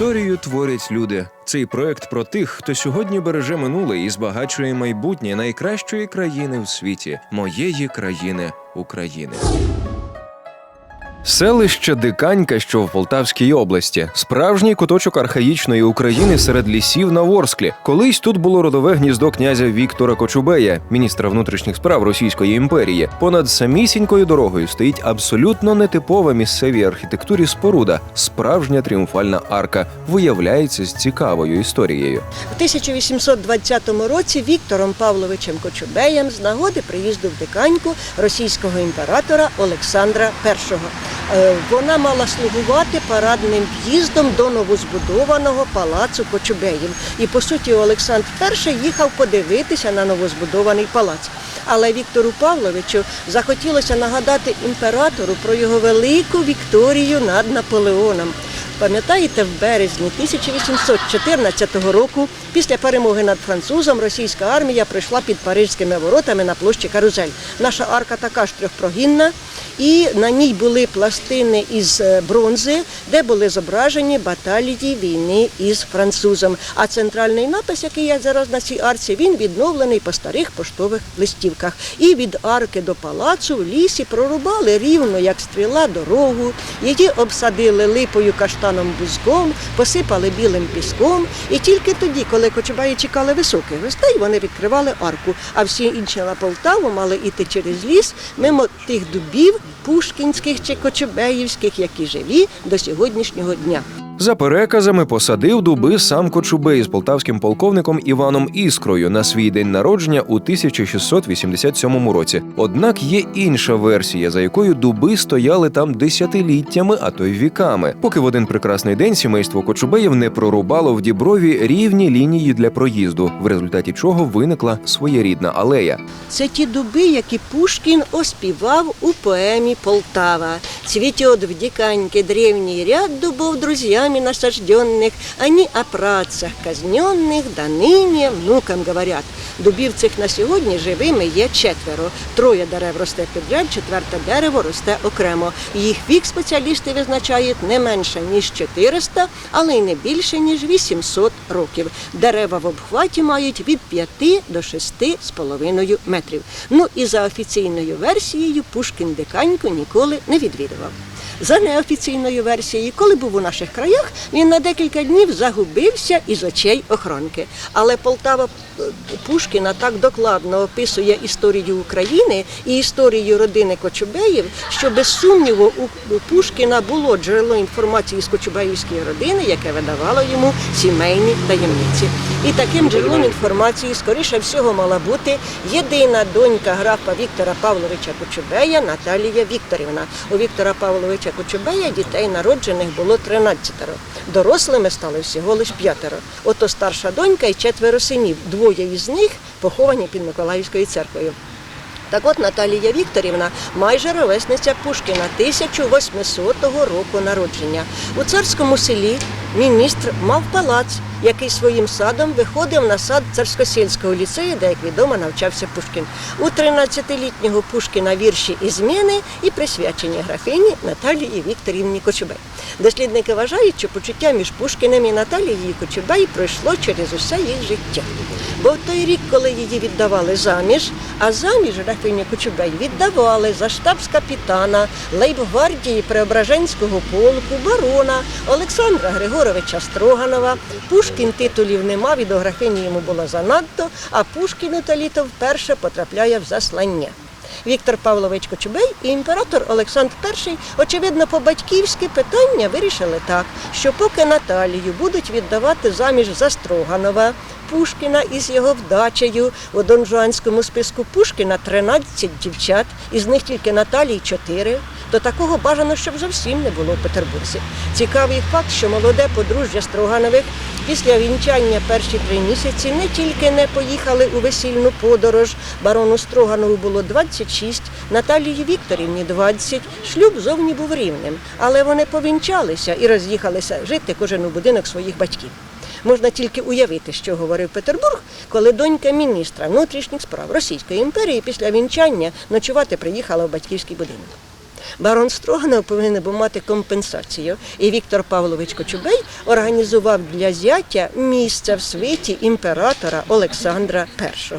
Історію творять люди. Цей проект про тих, хто сьогодні береже минуле і збагачує майбутнє найкращої країни в світі моєї країни України. Селище Диканька, що в Полтавській області, справжній куточок архаїчної України серед лісів на Ворсклі. Колись тут було родове гніздо князя Віктора Кочубея, міністра внутрішніх справ Російської імперії. Понад самісінькою дорогою стоїть абсолютно нетипова місцевій архітектурі споруда, справжня тріумфальна арка, виявляється з цікавою історією. У 1820 році Віктором Павловичем Кочубеєм з нагоди приїзду в Диканьку російського імператора Олександра І. Е, Вона мала слугувати парадним в'їздом до новозбудованого палацу Кочубеїв. І по суті Олександр І їхав подивитися на новозбудований палац. Але Віктору Павловичу захотілося нагадати імператору про його велику Вікторію над Наполеоном. Пам'ятаєте, в березні 1814 року, після перемоги над французом, російська армія прийшла під парижськими воротами на площі Карузель. Наша арка така ж трьохпрогінна, і на ній були пластини із е, бронзи, де були зображені баталії війни із французом. А центральний напис, який є зараз на цій арці, він відновлений по старих поштових листівках. І від арки до палацу в лісі прорубали рівно, як стріла, дорогу. Її обсадили липою каштаном бузком, посипали білим піском. І тільки тоді, коли кочубаї чекали високих гостей, вони відкривали арку. А всі інші на Полтаву мали йти через ліс мимо тих дубів пушкінських чи кочубеївських, які живі до сьогоднішнього дня. За переказами посадив дуби сам Кочубей з полтавським полковником Іваном Іскрою на свій день народження у 1687 році. Однак є інша версія, за якою дуби стояли там десятиліттями, а то й віками, поки в один прекрасний день сімейство Кочубеїв не прорубало в Діброві рівні лінії для проїзду, в результаті чого виникла своєрідна алея. Це ті дуби, які Пушкін оспівав у поемі Полтава. Цветет в диканьке древний ряд дубов друзьями насажденных, они о працах казненных до ныне внукам говорят. Дубів цих на сьогодні живими є четверо. Троє дерев росте підряд, четверте дерево росте окремо. Їх вік спеціалісти визначають не менше ніж 400, але й не більше ніж 800 років. Дерева в обхваті мають від 5 до 6,5 метрів. Ну і за офіційною версією Пушкін диканьку ніколи не Wiedersehen. За неофіційною версією, коли був у наших краях, він на декілька днів загубився із очей охоронки. Але Полтава е, Пушкіна так докладно описує історію України і історію родини Кочубеїв, що без сумніву у Пушкіна було джерело інформації з Кочубеївської родини, яке видавало йому сімейні таємниці. І таким джерелом інформації, скоріше всього, мала бути єдина донька графа Віктора Павловича Кочубея Наталія Вікторівна. У Віктора Павловича Кочубея дітей народжених було 13. Дорослими стали всього лише п'ятеро. Ото старша донька і четверо синів. Двоє із них поховані під Миколаївською церквою. Так от Наталія Вікторівна майже ровесниця Пушкіна 1800 року народження. У царському селі міністр мав палац, який своїм садом виходив на сад царськосільського ліцею, де, як відомо, навчався Пушкін. У 13-літнього Пушкіна вірші і зміни і присвячені графині Наталії Вікторівні Кочубей. Дослідники вважають, що почуття між Пушкіним і Наталією Кочубей пройшло через усе їх життя. Бо в той рік, коли її віддавали заміж, а заміж графині Кочубей віддавали за штабс-капітана лейбгвардії Преображенського полку, барона Олександра Григоровича Строганова. Пушкін титулів не мав і до графині йому було занадто, а Пушкіну та літо вперше потрапляє в заслання. Віктор Павлович Кочубей і імператор Олександр І, очевидно, по-батьківськи питання вирішили так, що поки Наталію будуть віддавати заміж за Строганова, Пушкіна із його вдачею. У донжуанському списку Пушкіна 13 дівчат, із них тільки Наталії 4, то такого бажано, щоб зовсім не було в Петербурзі. Цікавий факт, що молоде подружжя Строганових після вінчання перші три місяці не тільки не поїхали у весільну подорож, барону Строганову було 26, Наталії Вікторівні 20, шлюб зовні був рівним, але вони повінчалися і роз'їхалися жити кожен у будинок своїх батьків. Можна тільки уявити, що говорив Петербург, коли донька міністра внутрішніх справ Російської імперії після вінчання ночувати приїхала в батьківський будинок. Барон Строганов повинен був мати компенсацію. І Віктор Павлович Кочубей організував для зятя місце в світі імператора Олександра І.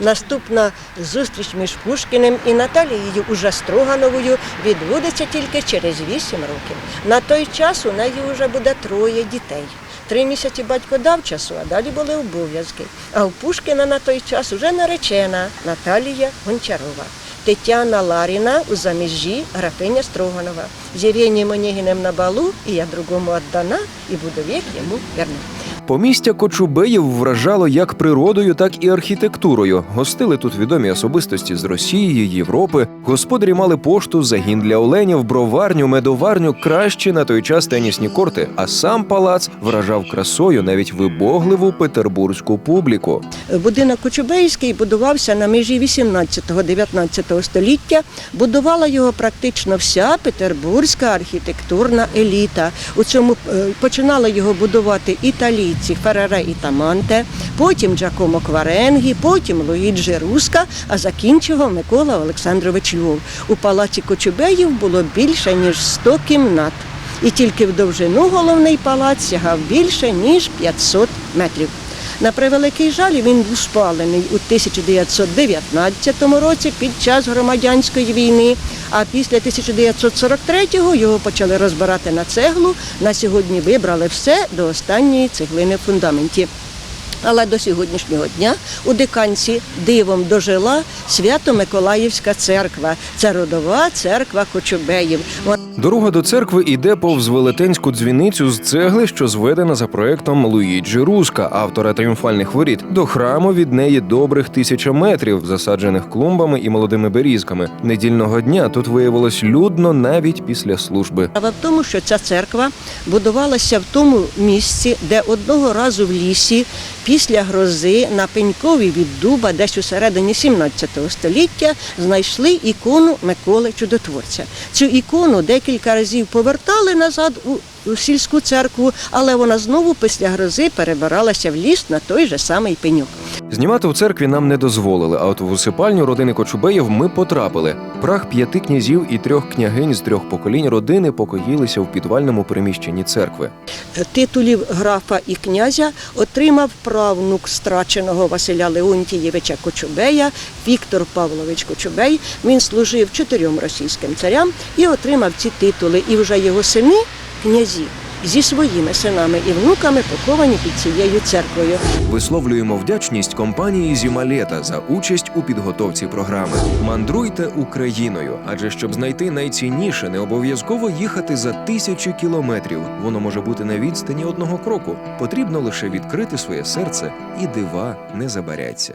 Наступна зустріч між Пушкіним і Наталією уже Строгановою відбудеться тільки через 8 років. На той час у неї вже буде троє дітей. Три місяці батько дав часу, а далі були обов'язки. А у Пушкіна на той час уже наречена Наталія Гончарова. Тетяна Ларіна у заміжжі графиня Строганова. З Євгенієм Онегіним на балу, і я другому віддана, і буду вік йому верна. Помістя Кочубеїв вражало як природою, так і архітектурою. Гостили тут відомі особистості з Росії, Європи. Господарі мали пошту, загін для оленів, броварню, медоварню, кращі на той час тенісні корти. А сам палац вражав красою навіть вибогливу петербурзьку публіку. Будинок Кочубейський будувався на межі 18-19 століття. Будувала його практично вся петербурзька архітектурна еліта. У цьому е, починали його будувати італійці Ферера і Таманте, потім Джакомо Кваренгі, потім Луїджі Руска, а закінчував Микола Олександрович Львов. У палаці Кочубеїв було більше ніж 100 кімнат. І тільки в довжину головний палац сягав більше ніж 500 метрів. На превеликий жаль, він був спалений у 1919 році під час громадянської війни. А після 1943-го його почали розбирати на цеглу. На сьогодні вибрали все до останньої цеглини в фундаменті. Але до сьогоднішнього дня у Диканці дивом дожила Свято-Миколаївська церква. Це родова церква Кочубеїв. Дорога до церкви йде повз велетенську дзвіницю з цегли, що зведена за проектом Луїджі Руска, автора тріумфальних воріт. До храму від неї добрих тисяча метрів, засаджених клумбами і молодими берізками. Недільного дня тут виявилось людно навіть після служби. Справа в тому, що ця церква будувалася в тому місці, де одного разу в лісі після грози на пенькові від дуба, десь у середині 17 століття, знайшли ікону Миколи Чудотворця. Цю ікону декілька разів повертали назад у. У сільську церкву, але вона знову після грози перебиралася в ліс на той же самий пеньок. Знімати у церкві нам не дозволили, а от в усипальню родини Кочубеїв ми потрапили. Прах п'яти князів і трьох княгинь з трьох поколінь родини покоїлися в підвальному приміщенні церкви. Титулів графа і князя отримав правнук страченого Василя Леонтієвича Кочубея Віктор Павлович Кочубей. Він служив чотирьом російським царям і отримав ці титули. І вже його сини, князі, зі своїми синами і внуками поховані під цією церквою. Висловлюємо вдячність компанії Зімалета за участь у підготовці програми. Мандруйте Україною, адже щоб знайти найцінніше, не обов'язково їхати за тисячі кілометрів. Воно може бути на відстані одного кроку. Потрібно лише відкрити своє серце, і дива не забаряться.